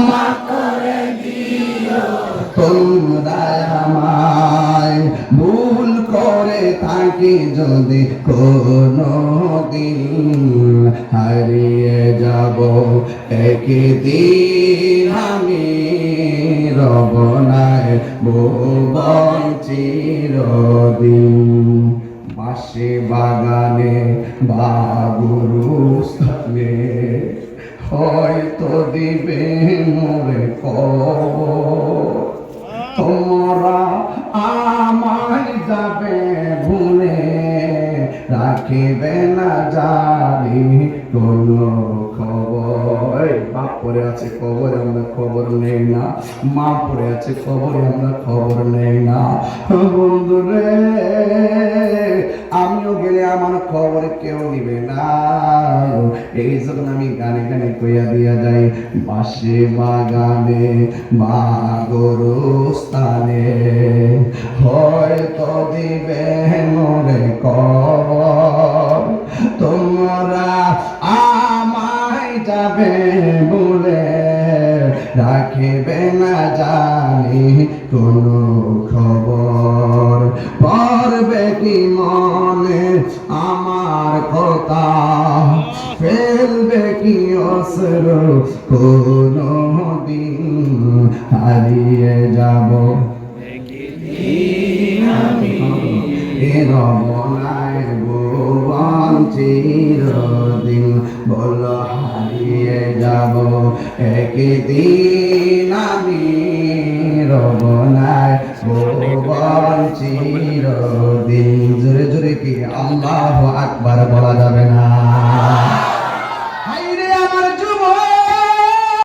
ক্ষমা ভুল করে থাকি যদি কোনো দিন হারিয়ে যাব একদিন আমি রবনায় ভুবন চিরদিন বাসে বাগানে বা গুরুস্থানে হয়তো দিবে মোরে তোমরা আমায় যাবে ভুলে, রাখিবে না জানি কোনো খবর। বাপ পরে আছে খবর, আমরা খবর নেই না। মা পরে আছে খবর, আমরা খবর নেই না। বন্ধু রে আমিও গেলে আমার খবর কেউ নিবে না। এই জন্য আমি গানে গানে কইয়া দিয়া যাই বাসে বাগানে বা গরুস্থানে হয়তো দিবে মোরে কবর, তোমরা আমায় যাবে বলে রাখিবে না জানি কোনো খবর। পড়বে কি মনে আমার কথা? ফেলবে কি অসর কোনো দিন হারিয়ে যাব। রমনায় ভুবন চিরদিন বল হারিয়ে যাব। একদিন আমি রমনায় ভুবন চিরদিন। জোরে জোরে কি আল্লাহ আকবার বলা যাবে না?